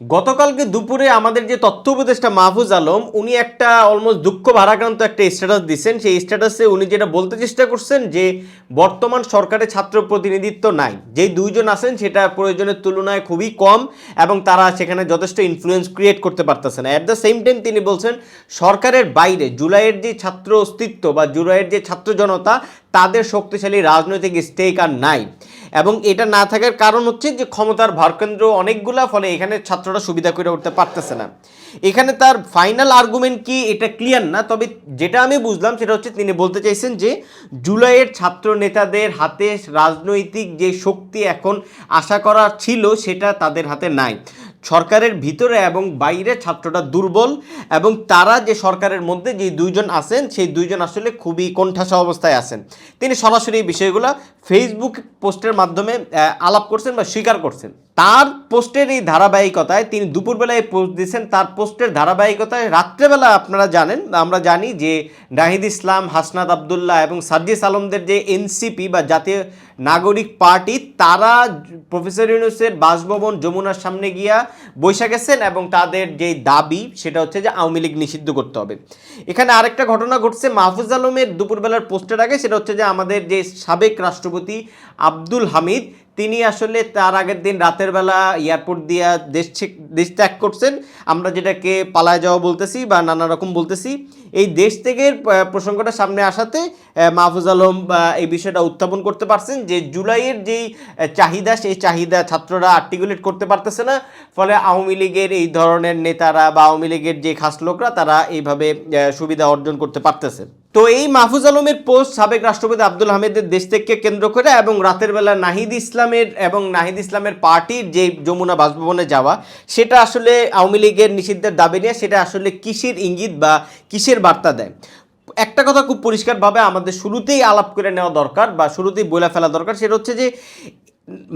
গতকালকে দুপুরে আমাদের যে তথ্য উপদেষ্টা মাহফুজ আলম, উনি একটা অলমোস্ট দুঃখ ভারাক্রান্ত একটা স্ট্যাটাস দিচ্ছেন। সেই স্ট্যাটাসে উনি যেটা বলতে চেষ্টা করছেন যে, বর্তমান সরকারে ছাত্র প্রতিনিধিত্ব নাই। যেই দুইজন আছেন, সেটা প্রয়োজনের তুলনায় খুবই কম এবং তারা সেখানে যথেষ্ট ইনফ্লুয়েন্স ক্রিয়েট করতে পারতেছে না। অ্যাট দ্য সেম টাইম তিনি বলছেন, সরকারের বাইরে জুলাইয়ের যে ছাত্র অস্তিত্ব বা জুলাইয়ের যে ছাত্র জনতা তাদের শক্তিশালী রাজনৈতিক স্টেক আর নাই। এবং এটা না থাকার কারণ হচ্ছে যে ক্ষমতার ভারকেন্দ্র অনেকগুলা, ফলে এখানে ছাত্ররা সুবিধা করে উঠতে পারতেছে না। এখানে তার ফাইনাল আর্গুমেন্ট কি এটা ক্লিয়ার না, তবে যেটা আমি বুঝলাম সেটা হচ্ছে তিনি বলতে চাইছেন যে জুলাইয়ের ছাত্র নেতাদের হাতে রাজনৈতিক যে শক্তি এখন আশা করা ছিল সেটা তাদের হাতে নাই। সরকারের ভিতরে এবং বাইরে ছাত্রটা দুর্বল এবং তারা যে সরকারের মধ্যে যে দুইজন আছেন, সেই দুইজন আসলে খুবই কোণঠাসা অবস্থায় আছেন। তিনি সরাসরি এই বিষয়গুলো ফেসবুক পোস্টের মাধ্যমে আলাপ করছেন বা স্বীকার করছেন। তার পোস্টের এই ধারাবাহিকতায় তিনি দুপুরবেলায় পোস্ট দিয়েছেন। তার পোস্টের ধারাবাহিকতায় রাত্রেবেলা আপনারা জানেন, আমরা জানি যে নাহিদ ইসলাম, হাসনাত আবদুল্লাহ এবং সার্জিস আলমদের যে এনসিপি বা জাতীয় নাগরিক পার্টি, তারা প্রফেসর ইউনুসের বাসভবন যমুনার সামনে গিয়া বৈশা গেছেন এবং তাদের যে দাবি, সেটা হচ্ছে যে আওয়ামী লীগ নিষিদ্ধ করতে হবে। এখানে আরেকটা ঘটনা ঘটছে, মাহফুজ আলমের দুপুরবেলার পোস্টের আগে, সেটা হচ্ছে যে আমাদের যে সাবেক রাষ্ট্রপতি আব্দুল হামিদ তিনি আসলে তার আগের দিন রাতের বেলা এয়ারপোর্ট দিয়া দেশ দেশ ত্যাগ করছেন। আমরা যেটাকে পালায় যাওয়া বলতেছি বা নানা রকম বলতেছি। এই দেশ আহ, প্রসঙ্গটা সামনে আসাতে মাহফুজ আলম এই বিষয়টা উত্থাপন করতে পারছেন যে জুলাইয়ের যেই চাহিদা সেই চাহিদা ছাত্ররা আর্টিকুলেট করতে পারতেছে না। ফলে আওয়ামী লীগের এই ধরনের নেতারা বা আওয়ামী লীগের যে খাস লোকরা তারা এইভাবে সুবিধা অর্জন করতে পারতেছে। তো এই মাহফুজ আলমের পোস্ট সাবেক রাষ্ট্রপতি আব্দুল হামিদের দেশ থেকে কেন্দ্র করে এবং রাতের বেলা নাহিদ ইসলামের এবং নাহিদ ইসলামের পার্টির যে যমুনা বাসভবনে যাওয়া, সেটা আসলে আওয়ামী লীগের নিষিদ্ধের দাবি নিয়ে সেটা আসলে কিসের ইঙ্গিত বা কিসের বার্তা দেয়? একটা কথা খুব পরিষ্কারভাবে আমাদের শুরুতেই আলাপ করে নেওয়া দরকার বা শুরুতেই বলে ফেলা দরকার, সেটা হচ্ছে যে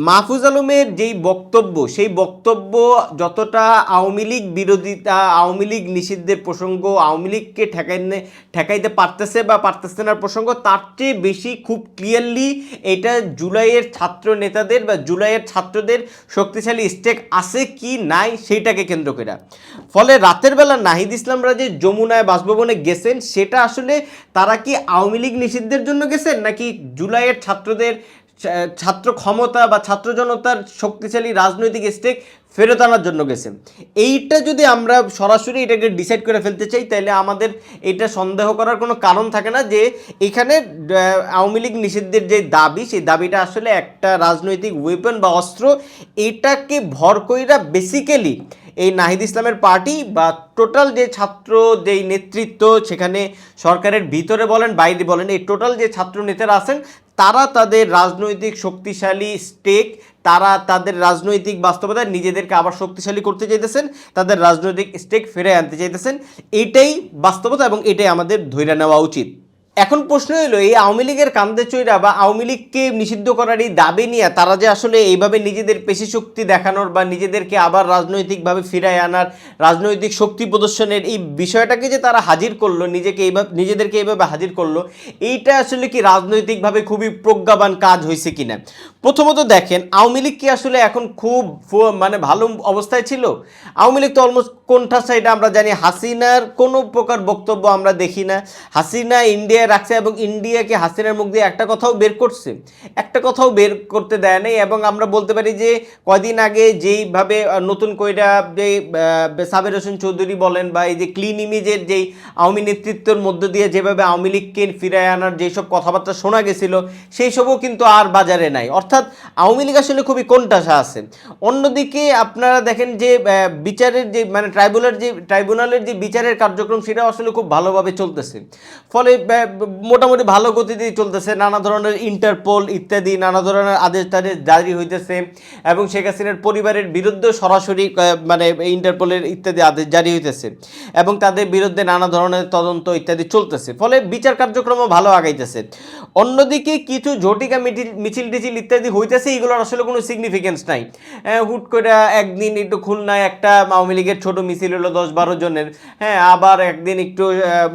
মাহফুজ আলমের যেই বক্তব্য, সেই বক্তব্য যতটা আওয়ামী লীগ বিরোধিতা, আওয়ামী লীগ নিষিদ্ধের প্রসঙ্গ, আওয়ামী লীগকে ঠেকাইনে, ঠেকাইতে পারতেছে বা পারতেছে না প্রসঙ্গ, তার চেয়ে বেশি খুব ক্লিয়ারলি এটা জুলাইয়ের ছাত্র নেতাদের বা জুলাইয়ের ছাত্রদের শক্তিশালী স্টেক আছে কি নাই সেইটাকে কেন্দ্র করে। ফলে রাতের বেলা নাহিদ ইসলামরা যে যমুনায় বাসভবনে গেছেন, সেটা আসলে তারা কি আওয়ামী লীগ নিষিদ্ধের জন্য গেছেন নাকি জুলাইয়ের ছাত্রদের ছাত্র ক্ষমতা বা ছাত্র জনতার শক্তিশালী রাজনৈতিক স্টেক ফেরত আনার জন্য গেছে। এইটা যদি আমরা সরাসরি এটাকে ডিসাইড করে ফেলতে চাই, তাহলে আমাদের এটা সন্দেহ করার কোনো কারণ থাকে না যে এখানে আওয়ামী লীগ নিষিদ্ধের যে দাবি, সেই দাবিটা আসলে একটা রাজনৈতিক ওয়েপন বা অস্ত্র। এটাকে ভর কইরা বেসিক্যালি এই নাহিদ ইসলামের পার্টি বা টোটাল যে ছাত্র যেই নেতৃত্ব, সেখানে সরকারের ভিতরে বলেন, বাইরে বলেন, এই টোটাল যে ছাত্র নেতারা আছেন তারা তাদের রাজনৈতিক শক্তিশালী স্টেক তারা তাদের রাজনৈতিক বাস্তবতায় নিজেদেরকে আবার শক্তিশালী করতে চাইতেছেন, তাদের রাজনৈতিক স্টেক ফিরে আনতে চাইতেছেন। এটাই বাস্তবতা এবং এটাই আমাদের ধৈর্য নেওয়া উচিত। এখন প্রশ্ন হলো, এই আওয়ামী লীগের কান্দে চৈরা বা আওয়ামী লীগকে নিষিদ্ধ করার এই দাবি নিয়ে তারা যে আসলে এইভাবে নিজেদের পেশি শক্তি দেখানোর বা নিজেদেরকে আবার রাজনৈতিকভাবে ফিরায় আনার রাজনৈতিক শক্তি প্রদর্শনের এই বিষয়টাকে যে তারা হাজির করল, নিজেকে এইভাবে, নিজেদেরকে এইভাবে হাজির করল, এইটা আসলে কি রাজনৈতিকভাবে খুবই প্রজ্ঞাবান কাজ হয়েছে কিনা? প্রথমত দেখেন, আওয়ামী লীগ কি আসলে এখন খুব মানে ভালো অবস্থায় ছিল? আওয়ামী লীগ তো অলমোস্ট কোনটা সাইডে আমরা জানি। হাসিনার কোনো প্রকার বক্তব্য আমরা দেখি না। হাসিনা ইন্ডিয়ায় রাখছে এবং ইন্ডিয়াকে হাসিনার মুখ দিয়ে একটা কথাও বের করছে। একটা কথাও বের করতে দেয় নাই এবং আমরা বলতে পারি যে কয়দিন আগে যেইভাবে নতুন কইরা যে সাবের হোসেন চৌধুরী বলেন বা এই যে ক্লিন ইমেজের যেই আওয়ামী নেতৃত্বের মধ্য দিয়ে যেভাবে আওয়ামী লীগকে ফিরায় আনার যেসব কথাবার্তা শোনা গেছিল সেই সবও কিন্তু আর বাজারে নাই। অর্থাৎ আওয়ামী লীগ আসলে খুবই কোনটাসা আছে। অন্যদিকে আপনারা দেখেন যে বিচারের যে মানে ট্রাইব্যুনাল যে ট্রাইব্যুনালের যে বিচারের কার্যক্রম, সেটাও আসলে খুব ভালোভাবে চলতেছে। ফলে মোটামুটি ভালো গতিতেই চলতেছে। নানা ধরনের ইন্টারপোল ইত্যাদি, নানা ধরনের আদেশ তাদেশ জারি হইতেছে এবং শেখ হাসিনার পরিবারের বিরুদ্ধে সরাসরি মানে ইন্টারপোলের ইত্যাদি আদেশ জারি হইতেছে এবং তাদের বিরুদ্ধে নানা ধরনের তদন্ত ইত্যাদি চলতেছে। ফলে বিচার কার্যক্রমও ভালো আগাইতেছে। অন্যদিকে কিছু ঝটিকা মিছিল মিছিল টিছিল ইত্যাদি হইতেছে, এগুলোর আসলে কোনো সিগনিফিকেন্স নাই। হুট করে একদিন একটু খুলনায় একটা আওয়ামী লীগের ছোট মিছিল হলো দশ বারো জনের। হ্যাঁ আবার একদিন একটু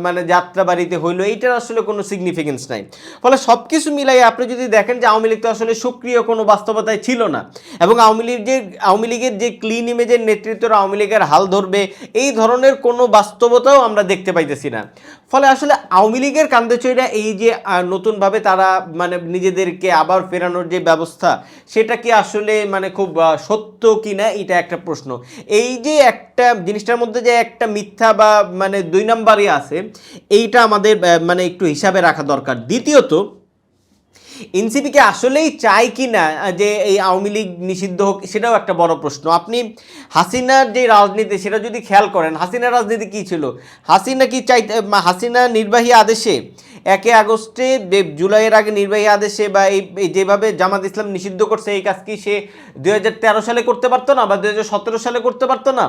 মানে যাত্রা বাড়িতে হইল। এইটার আসলে কোনো সিগনিফিকেন্স নাই। ফলে সব কিছু মিলাই আপনি যদি দেখেন যে আওয়ামী লীগ তো আসলে সক্রিয় কোনো বাস্তবতায় ছিল না এবং আওয়ামী লীগ যে, আওয়ামী লীগের যে ক্লিন ইমেজের নেতৃত্বরা আওয়ামী লীগের হাল ধরবে, এই ধরনের কোনো বাস্তবতাও আমরা দেখতে পাইতেছি না। ফলে আসলে আওয়ামী লীগের কান্দে চৈরা এই যে নতুনভাবে তারা মানে নিজেদেরকে আবার ফেরানোর যে ব্যবস্থা, সেটা কি আসলে মানে খুব সত্য কি না এটা একটা প্রশ্ন। এই যে একটা জিনিসটার মধ্যে যে একটা মিথ্যা বা মানে দুই নম্বরই আছে, এইটা আমাদের মানে একটু হিসাবে রাখা দরকার। দ্বিতীয়ত এনসিপিকে আসলেই চায় কি না যে এই আওয়ামী লীগ নিষিদ্ধ হোক, সেটাও একটা বড় প্রশ্ন। আপনি হাসিনার যে রাজনীতি, সেটা যদি খেয়াল করেন, হাসিনার রাজনীতি কি ছিল? হাসিনা কি চাই হাসিনা নির্বাহী আদেশে একে আগস্টে জুলাইয়ের আগে নির্বাহী আদেশে বা এই যেভাবে জামাত ইসলাম নিষিদ্ধ করছে, এই কাজ কি সে দুই হাজার তেরো সালে করতে পারতো না বা দুই হাজার সতেরো সালে করতে পারতো না?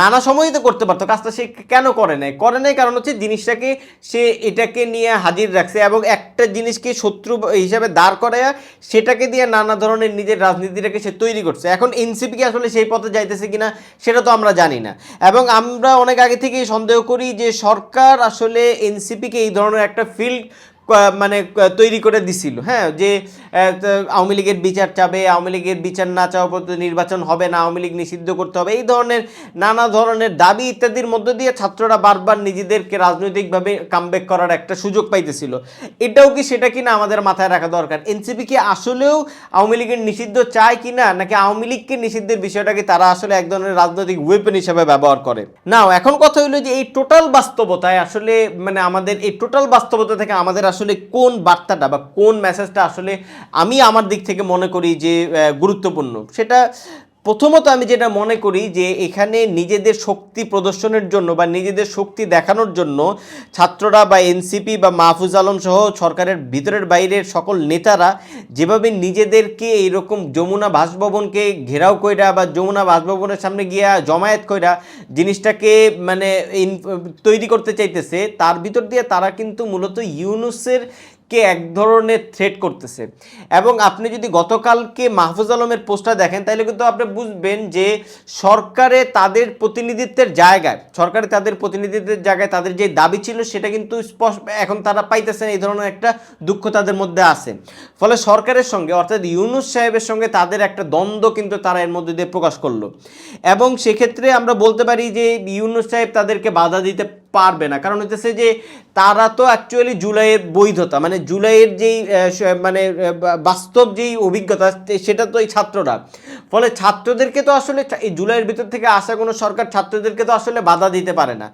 নানা সময়ই তো করতে পারতো, কাজটা সে কেন করে নাই? করে নাই কারণ হচ্ছে জিনিসটাকে সে এটাকে নিয়ে হাজির রাখছে এবং একটা জিনিসকে শত্রু হিসাবে দাঁড় করায় সেটাকে দিয়ে নানা ধরনের নিজের রাজনীতিটাকে সে তৈরি করছে। এখন এনসিপি কি আসলে সেই পথে যাইতেছে কিনা, সেটা তো আমরা জানি না। এবং আমরা অনেক আগে থেকেই সন্দেহ করি যে সরকার আসলে এনসিপিকে এই ধরনের একটা ফিল্ড মানে তৈরি করে দিছিল। হ্যাঁ যে আওয়ামী লীগের বিচার চাবে, আওয়ামী লীগের বিচার না চাওয়া পর্যন্ত নির্বাচন হবে না, আওয়ামী লীগ নিষিদ্ধ করতে হবে, এই ধরনের নানা ধরনের দাবি ইত্যাদির মধ্য দিয়ে ছাত্ররা বারবার নিজেদেরকে রাজনৈতিকভাবে কামব্যাক করার একটা সুযোগ পাইতেছিল। এটাও কি সেটা কিনা আমাদের মাথায় রাখা দরকার? এনসিপি কি আসলেও আওয়ামী লীগের নিষিদ্ধ চায় কিনা, নাকি আওয়ামী লীগকে নিষিদ্ধের বিষয়টাকে তারা আসলে এক ধরনের রাজনৈতিক ওয়েপন হিসেবে ব্যবহার করে? নাও এখন কথা হইল যে এই টোটাল বাস্তবতায় আসলে মানে আমাদের, এই টোটাল বাস্তবতা থেকে আমাদের আসলে কোন বার্তাটা বা কোন মেসেজটা আসলে আমি আমার দিক থেকে মনে করি যে গুরুত্বপূর্ণ। সেটা প্রথমত আমি যেটা মনে করি যে, এখানে নিজেদের শক্তি প্রদর্শনের জন্য বা নিজেদের শক্তি দেখানোর জন্য ছাত্ররা বা এনসিপি বা মাহফুজ আলম সহ সরকারের ভিতরের বাইরের সকল নেতারা যেভাবে নিজেদেরকে এইরকম যমুনা বাসভবনকে ঘেরাও কইরা বা যমুনা বাসভবনের সামনে গিয়া জমায়েত কইরা জিনিসটাকে মানে তৈরি করতে চাইতেছে, তার ভিতর দিয়ে তারা কিন্তু মূলত ইউনুসের কে এক ধরনের থ্রেট করতেছে। এবং আপনি যদি গতকালকে মাহফুজ আলমের পোস্টটা দেখেন, তাহলে কিন্তু আপনি বুঝবেন যে সরকারে তাদের প্রতিনিধিত্বের জায়গায়, সরকারে তাদের প্রতিনিধিত্বের জায়গায় তাদের যে দাবি ছিল, সেটা কিন্তু স্পষ্ট এখন তারা পাইতেছেন এই ধরনের একটা দুঃখ তাদের মধ্যে আছে। ফলে সরকারের সঙ্গে, অর্থাৎ ইউনুস সাহেবের সঙ্গে তাদের একটা দ্বন্দ্ব কিন্তু তারা এর মধ্যে দিয়ে প্রকাশ করল। এবং সেক্ষেত্রে আমরা বলতে পারি যে ইউনুস সাহেব তাদেরকে বাধা দিতে পারবে না। কারণ হচ্ছে যে তারা তো অ্যাকচুয়ালি জুলাইয়ের বৈধতা মানে জুলাইয়ের যেই মানে বাস্তব যেই অভিজ্ঞতা সেটা তো এই ছাত্ররা। ফলে ছাত্রদেরকে তো আসলে এই জুলাইয়ের ভিতর থেকে আসা কোনো সরকার ছাত্রদেরকে তো আসলে বাধা দিতে পারে না।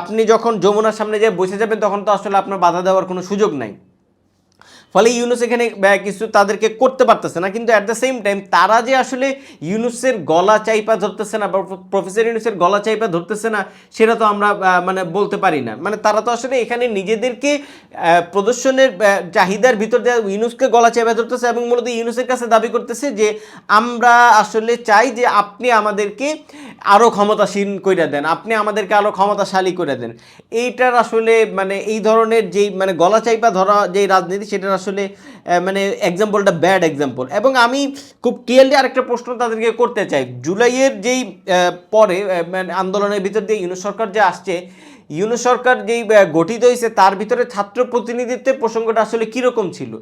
আপনি যখন যমুনার সামনে যে বসে যাবেন, তখন তো আসলে আপনার বাধা দেওয়ার কোনো সুযোগ নাই। ফলে ইউনুস এখানে কিছু তাদেরকে করতে পারতেছে না। কিন্তু অ্যাট দ্য সেম টাইম তারা যে আসলে ইউনুসের গলা চাইপা ধরতেছে না বা প্রফেসর ইউনুসের গলা চাইপা ধরতেছে না, সেটা তো আমরা মানে বলতে পারি না। মানে তারা তো আসলে এখানে নিজেদেরকে প্রদর্শনের চাহিদার ভিতর দিয়ে ইউনুসকে গলা চাইপা ধরতেছে এবং মূলত ইউনুসের কাছে দাবি করতেছে যে আমরা আসলে চাই যে আপনি আমাদেরকে আরও ক্ষমতাসীন করে দেন, আপনি আমাদেরকে আরও ক্ষমতাশালী করে দেন। এইটার আসলে মানে এই ধরনের যেই মানে গলা চাইপা ধরা যেই রাজনীতি, সেটার আসলে মানে এক্সাম্পলটা ব্যাড এক্সাম্পল এবং আমি খুব ক্লিয়ারলি আরেকটা প্রশ্ন তাদেরকে করতে চাই। জুলাইয়ের যেই পরে মানে আন্দোলনের ভিতর দিয়ে ইউনিট সরকার যে আসছে ইউনুস সরকার যেই গঠিত হয়েছে, তার ভিতরে ছাত্র প্রতিনিধিত্বের প্রসঙ্গটা আসলে কীরকম ছিল?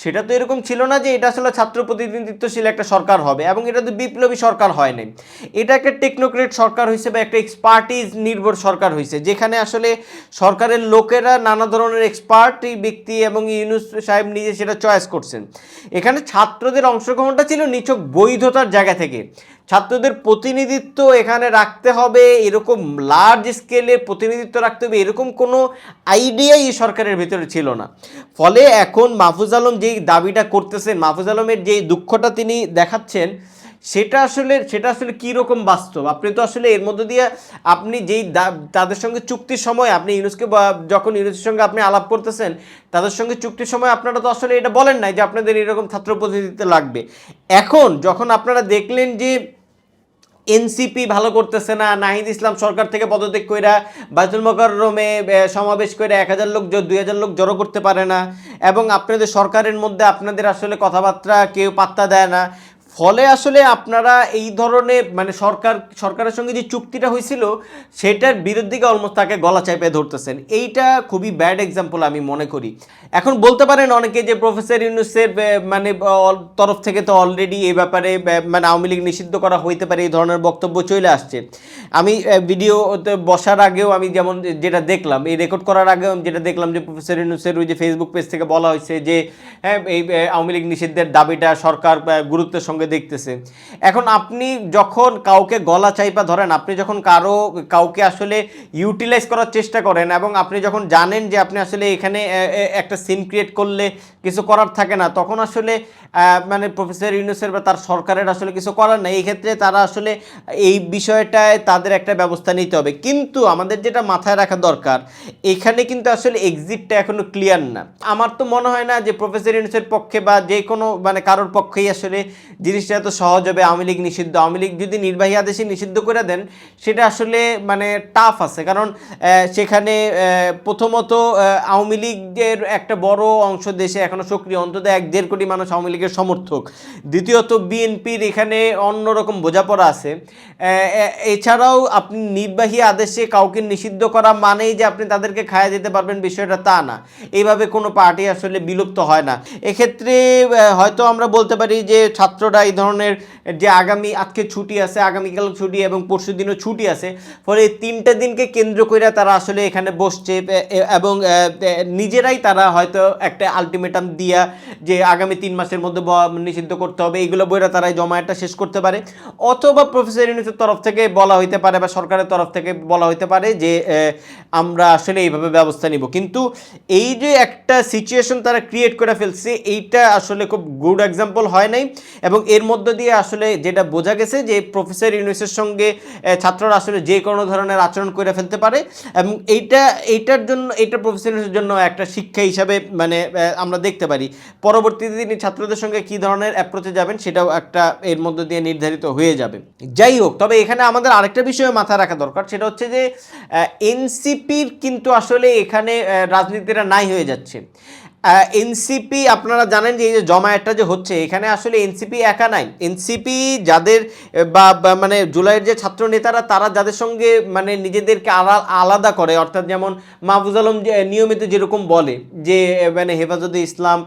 সেটা তো এরকম ছিল না যে এটা আসলে ছাত্র প্রতিনিধিত্বশীল একটা সরকার হবে এবং এটা তো বিপ্লবী সরকার হয় নাই। এটা একটা টেকনোক্রেট সরকার হয়েছে বা একটা এক্সপার্টিজ নির্ভর সরকার হয়েছে, যেখানে আসলে সরকারের লোকেরা নানা ধরনের এক্সপার্ট ব্যক্তি এবং ইউনুস সাহেব নিজে সেটা চয়েস করছেন। এখানে ছাত্রদের অংশগ্রহণটা ছিল নিছক বৈধতার জায়গা থেকে। ছাত্রদের প্রতিনিধিত্ব এখানে রাখতে হবে, এরকম লার্জ স্কেলে প্রতিনিধিত্ব রাখতে হবে, এরকম কোনো আইডিয়াই সরকারের ভিতরে ছিল না। ফলে এখন মাহফুজ আলম যেই দাবিটা করতেছেন, মাহফুজ আলমের যেই দুঃখটা তিনি দেখাচ্ছেন, সেটা আসলে সেটা আসলে কী রকম বাস্তব? আপনি তো আসলে এর মধ্যে দিয়ে আপনি যেই তাদের সঙ্গে চুক্তির সময় আপনি ইউনুসকে যখন ইউনুসের সঙ্গে আপনি আলাপ করতেছেন, তাদের সঙ্গে চুক্তির সময় আপনারা তো আসলে এটা বলেন নাই যে আপনাদের এরকম ছাত্র প্রতিনিধিত্ব লাগবে। এখন যখন আপনারা দেখলেন যে এনসিপি ভালো করতেছে না, নাহিদ ইসলাম সরকার থেকে পদত্যাগ কইরা বাইতুল মোকাররমে সমাবেশ করে এক হাজার লোক দুই হাজার লোক জড়ো করতে পারে না। এবং আপনাদের সরকারের মধ্যে আপনাদের আসলে কথাবার্তা কেউ পাত্তা দেয় না। ফলে আসলে আপনারা এই ধরনের মানে সরকার, সরকারের সঙ্গে যে চুক্তিটা হয়েছিল, সেটার বিরুদ্ধে অলমোস্ট তাকে গলা চাপে ধরতেছেন। এইটা খুবই ব্যাড এক্সাম্পল আমি মনে করি। এখন বলতে পারেন অনেকে যে প্রফেসর ইউনুসের মানে তরফ থেকে তো অলরেডি এই ব্যাপারে মানে আওয়ামী লীগ নিষিদ্ধ করা হইতে পারে, এই ধরনের বক্তব্য চলে আসছে। আমি ভিডিওতে বসার আগেও আমি যেমন যেটা দেখলাম, এই রেকর্ড করার আগেও আমি যেটা দেখলাম যে প্রফেসর ইউনুসের ওই যে ফেসবুক পেজ থেকে বলা হয়েছে যে হ্যাঁ এই আওয়ামী লীগ নিষিদ্ধের দাবিটা সরকার গুরুত্বের সঙ্গে দেখতেছে। এখন আপনি যখন কাউকে গলা চাইপা ধরেন, আপনি যখন কারও, কাউকে আসলে ইউটিলাইজ করার চেষ্টা করেন এবং আপনি যখন জানেন যে আপনি আসলে এখানে একটা সিন ক্রিয়েট করলে কিছু করার থাকে না, তখন আসলে মানে প্রফেসর ইউনুসের বা তার সরকারের আসলে কিছু করার নেই। ক্ষেত্রে তারা আসলে এই বিষয়টায় তাদের একটা ব্যবস্থা নিতে হবে। কিন্তু আমাদের যেটা মাথায় রাখা দরকার, এখানে কিন্তু আসলে এক্সিটটা এখনও ক্লিয়ার না। আমার তো মনে হয় না যে প্রফেসর ইউনুসের পক্ষে বা যে কোনো মানে কারোর পক্ষেই আসলে জিনিসটা এত সহজ হবে, আওয়ামী লীগ নিষিদ্ধ। আওয়ামী লীগ যদি নির্বাহী আদেশে নিষিদ্ধ করে দেন, সেটা আসলে মানে টাফ আছে। কারণ সেখানে প্রথমত আওয়ামী লীগের একটা বড় অংশ দেশে এখনও সক্রিয়, অন্তত এক দেড় কোটি মানুষ আওয়ামী লীগের সমর্থক। দ্বিতীয়ত, বিএনপির এখানে অন্যরকম বোঝাপড়া আছে। এছাড়াও আপনি নির্বাহী আদেশে কাউকে নিষিদ্ধ করা মানেই যে আপনি তাদেরকে খায়া দিতে পারবেন, বিষয়টা তা না। এইভাবে কোনো পার্টি আসলে বিলুপ্ত হয় না। এক্ষেত্রে হয়তো আমরা বলতে পারি যে ছাত্ররা এই ধরনের যে আগামী, আজকে ছুটি আছে, আগামীকাল ছুটি এবং পরশু দিনও ছুটি আছে, ফলে এই তিনটা দিনকে কেন্দ্র করে তারা আসলে এখানে বসছে এবং নিজেরাই তারা হয়তো একটা আলটিমেটাম দিয়া যে আগামী তিন মাসের মধ্যে নিষিদ্ধ করতে হবে, এইগুলো বইরা তারা জমায়েতটা শেষ করতে পারে। অথবা প্রফেসর ইউনিসের তরফ থেকে বলা হইতে পারে বা সরকারের তরফ থেকে বলা হইতে পারে যে আমরা আসলে এইভাবে ব্যবস্থা নিব। কিন্তু এই যে একটা সিচুয়েশন তারা ক্রিয়েট করে ফেলছে, এইটা আসলে খুব গুড এক্সাম্পল হয় নাই, এবং এর মধ্য দিয়ে আসলে যেটা বোঝা গেছে যে প্রফেসর ইউনিসের সঙ্গে ছাত্ররা আসলে যে কোনো ধরনের আচরণ করে ফেলতে পারে এবং এইটা, এইটার জন্য, এইটা প্রফেসর ইউনিসের জন্য একটা শিক্ষা হিসাবে মানে আমরা দেখতে পারি। পরবর্তীতে তিনি ছাত্রদের সঙ্গে কি ধরনের অ্যাপ্রোচে যাবেন সেটাও একটা এর মধ্য দিয়ে নির্ধারিত হয়ে যাবে। যাই হোক, তবে এখানে আমাদের আরেকটা বিষয়ে মাথায় রাখা দরকার, সেটা হচ্ছে যে এনসিপির কিন্তু আসলে এখানে রাজনীতিটা নাই হয়ে যাচ্ছে। এনসিপি, আপনারা জানেন যে এই যে জমায়েতটা যে হচ্ছে, এখানে আসলে এনসিপি একা নাই। এনসিপি যাদের বা মানে জুলাইয়ের যে ছাত্র নেতারা, তারা যাদের সঙ্গে মানে নিজেদেরকে আলা- আলাদা করে, অর্থাৎ যেমন মাহফুজ আলম নিয়মিত যেরকম বলে, যে মানে হেফাজতে ইসলাম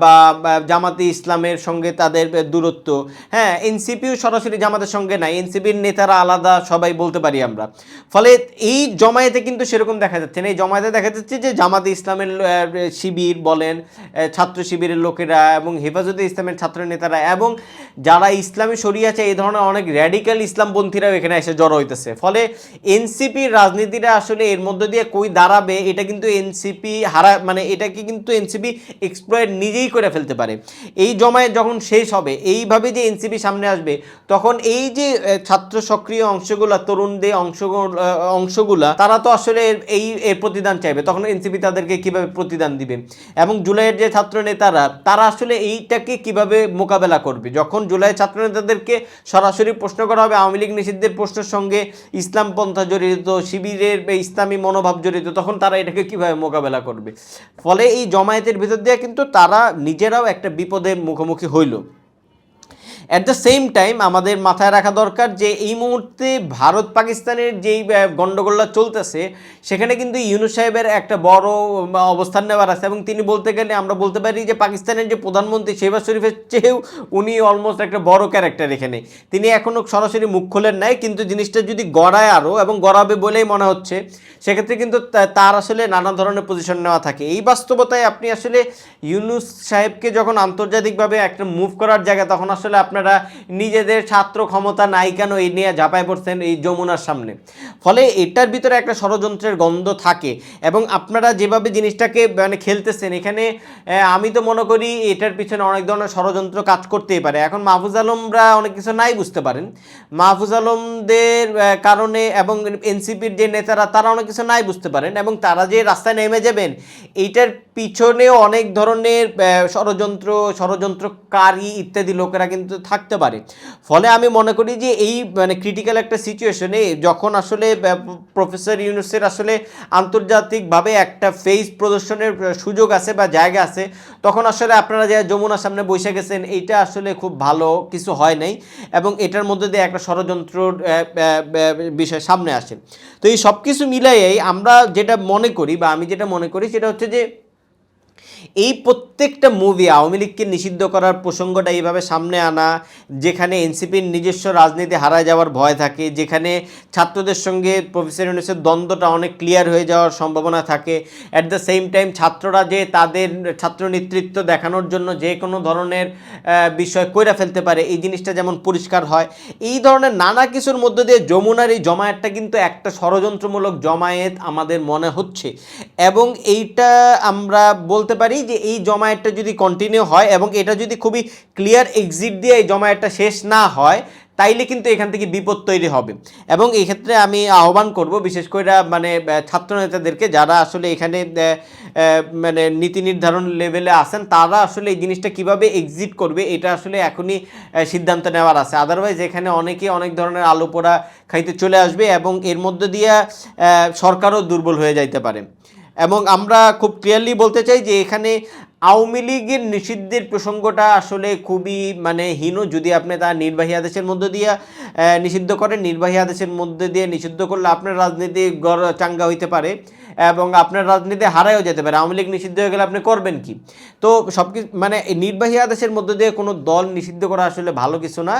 বা জামাতে ইসলামের সঙ্গে তাদের দূরত্ব। হ্যাঁ এনসিপিও সরাসরি জামাতের সঙ্গে নাই, এনসিপির নেতারা আলাদা, সবাই বলতে পারি আমরা। ফলে এই জমায়েতে কিন্তু সেরকম দেখা যাচ্ছে না। এই জমায়েতে দেখা যাচ্ছে যে জামাতে ইসলামের শিবির বলেন ছাত্র শিবিরের লোকেরা এবং হেফাজতে ইসলামের ছাত্র নেতারা এবং যারা ইসলামী আছে, এই ধরনের অনেক র্যাডিক্যাল ইসলামপন্থীরাও এখানে এসে জড়ো হইতেছে। ফলে এনসিপির রাজনীতিটা আসলে এর মধ্য দিয়ে কই দাঁড়াবে, এটা কিন্তু এনসিপি হারা মানে এটাকে কিন্তু এনসিপি এক্সপ্লয়েট নিজেই করে ফেলতে পারে। এই জমায়েত যখন শেষ হবে, এইভাবে যে এনসিপি সামনে আসবে, তখন এই যে ছাত্র সক্রিয় অংশগুলা, তরুণদের অংশগুলো অংশগুলা, তারা তো আসলে এই, এর প্রতিদান চাইবে। তখন এনসিপি তাদেরকে কীভাবে প্রতিদান দিবে? এবং জুলাইয়ের যে ছাত্র নেতারা, তারা আসলে এইটাকে কীভাবে মোকাবেলা করবে? যখন জুলাই ছাত্র নেতাদেরকে সরাসরি প্রশ্ন করা হবে, আওয়ামী লীগ নিষিদ্ধের প্রশ্নের সঙ্গে ইসলাম পন্থা জড়িত, শিবিরের ইসলামী মনোভাব জড়িত, তখন তারা এটাকে কীভাবে মোকাবেলা করবে? ফলে এই জমায়েতের ভিতর দিয়ে কিন্তু তারা নিজেরাও একটা বিপদের মুখোমুখি হইল। অ্যাট দ্য সেম টাইম আমাদের মাথায় রাখা দরকার যে এই মুহূর্তে ভারত পাকিস্তানের যেই গণ্ডগোলটা চলতেছে, সেখানে কিন্তু ইউনুস সাহেবের একটা বড় অবস্থান নেওয়ার আছে। এবং তিনি বলতে গেলে, আমরা বলতে পারি যে পাকিস্তানের যে প্রধানমন্ত্রী শেহবাজ শরীফের চেয়েও উনি অলমোস্ট একটা বড় ক্যারেক্টার এখানে। তিনি এখনও সরাসরি মুখ খোলেন নাই, কিন্তু জিনিসটা যদি গড়ায় আরও এবং গড়াবে বলেই মনে হচ্ছে, সেক্ষেত্রে কিন্তু তার আসলে নানা ধরনের পজিশন নেওয়া থাকে। এই বাস্তবতায় আপনি আসলে ইউনুস সাহেবকে যখন আন্তর্জাতিকভাবে একটা মুভ করার জায়গা, তখন আসলে আপনারা নিজেদের ছাত্র ক্ষমতা নাই কেন এই নিয়ে ঝাঁপায় পড়ছেন এই যমুনার সামনে? ফলে এটার ভিতরে একটা ষড়যন্ত্রের গন্ধ থাকে এবং আপনারা যেভাবে জিনিসটাকে মানে খেলতেছেন, এখানে আমি তো মনে করি এটার পিছনে অনেক ধরনের ষড়যন্ত্র কাজ করতেই পারে। এখন মাহফুজ আলমরা অনেক কিছু নাই বুঝতে পারেন। মাহফুজ আলমদের কারণে এবং এনসিপির যে নেতারা, তারা অনেক কিছু নাই বুঝতে পারেন এবং তারা যে রাস্তায় নেমে যাবেন এইটার পিছনেও অনেক ধরনের ষড়যন্ত্র, ষড়যন্ত্রকারী ইত্যাদি লোকেরা কিন্তু থাকতে পারে। ফলে আমি মনে করি যে এই মানে ক্রিটিক্যাল একটা সিচুয়েশনে যখন আসলে প্রফেসর ইউনুসের আসলে আন্তর্জাতিকভাবে একটা ফেস প্রদর্শনের সুযোগ আছে বা জায়গা আছে, তখন আসলে আপনারা যে যমুনার সামনে বসে গেছেন, এইটা আসলে খুব ভালো কিছু হয় নাই এবং এটার মধ্যে দিয়ে একটা ষড়যন্ত্র বিষয় সামনে আসে। তো এই সব কিছু মিলাইয়েই আমরা যেটা মনে করি বা আমি যেটা মনে করি সেটা হচ্ছে যে এই প্রত্যেকটা মুভি আওয়ামী লীগকে নিষিদ্ধ করার প্রসঙ্গটা এইভাবে সামনে আনা, যেখানে এনসিপির নিজস্ব রাজনীতি হারায় যাওয়ার ভয় থাকে, যেখানে ছাত্রদের সঙ্গে প্রফেসর ইউনুসের দ্বন্দ্বটা অনেক ক্লিয়ার হয়ে যাওয়ার সম্ভাবনা থাকে। অ্যাট দ্য সেম টাইম ছাত্ররা যে তাদের ছাত্র নেতৃত্ব দেখানোর জন্য যে কোনো ধরনের বিষয় কইরা ফেলতে পারে, এই জিনিসটা যেমন পরিষ্কার হয়। এই ধরনের নানা কিছুর মধ্য দিয়ে যমুনার এই জমায়েতটা কিন্তু একটা ষড়যন্ত্রমূলক জমায়েত আমাদের মনে হচ্ছে। এবং এইটা আমরা বলতে পারি যে এই জমায়েতটা যদি কন্টিনিউ হয় এবং এটা যদি খুবই ক্লিয়ার এক্সিট দিয়ে এই জমায়েতটা শেষ না হয়, তাইলে কিন্তু এখান থেকে বিপদ তৈরি হবে। এবং এই ক্ষেত্রে আমি আহ্বান করব বিশেষ করে মানে ছাত্র নেতাদেরকে যারা আসলে এখানে মানে নীতি নির্ধারণ লেভেলে আছেন, তারা আসলে এই জিনিসটা কীভাবে এক্সিট করবে, এটা আসলে এখনই সিদ্ধান্ত নেওয়ার আছে। আদারওয়াইজ এখানে অনেকে অনেক ধরনের আলো পোড়া খাইতে চলে আসবে এবং এর মধ্যে দিয়ে সরকারও দুর্বল হয়ে যাইতে পারে। এবং আমরা খুব ক্লিয়ারলি বলতে চাই যে এখানে আওয়ামী লীগের নিষিদ্ধের প্রসঙ্গটা আসলে খুবই মানে হীন। যদি আপনি তার নির্বাহী আদেশের মধ্যে দিয়ে নিষিদ্ধ করেন, নির্বাহী আদেশের মধ্যে দিয়ে নিষিদ্ধ করলে আপনার রাজনীতি গড় চাঙ্গা হইতে পারে এবং আপনার রাজনীতি হারায়ও যেতে পারে। আওয়ামী লীগ নিষিদ্ধ হয়ে গেলে আপনি করবেন কি? তো সব কিছু মানে নির্বাহী আদেশের মধ্যে দিয়ে কোনো দল নিষিদ্ধ করা আসলে ভালো কিছু না।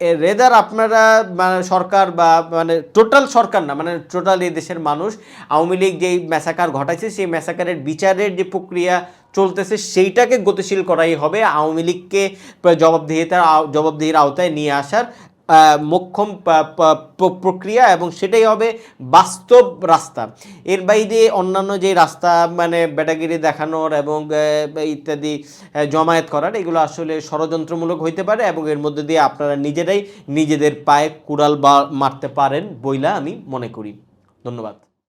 রেদার আপনারা মানে সরকার বা মানে টোটাল সরকার না মানে টোটাল এই দেশের মানুষ, আওয়ামী লীগ যেই ম্যাসাকার ঘটাইছে, সেই ম্যাসাকারের বিচারের যে প্রক্রিয়া চলতেছে, সেইটাকে গতিশীল করাই হবে আওয়ামী লীগকে জবাবদিহিতার জবাবদিহির আওতায় নিয়ে আসার মোক্ষম প্রক্রিয়া এবং সেটাই হবে বাস্তব রাস্তা। এর বাইরে অন্যান্য যে রাস্তা মানে ব্যাটাগিরি দেখানোর এবং ইত্যাদি জমায়েত করার, এগুলো আসলে ষড়যন্ত্রমূলক হইতে পারে এবং এর মধ্যে দিয়ে আপনারা নিজেরাই নিজেদের পায়ে কুড়াল বা মারতে পারেন বইলা আমি মনে করি। ধন্যবাদ।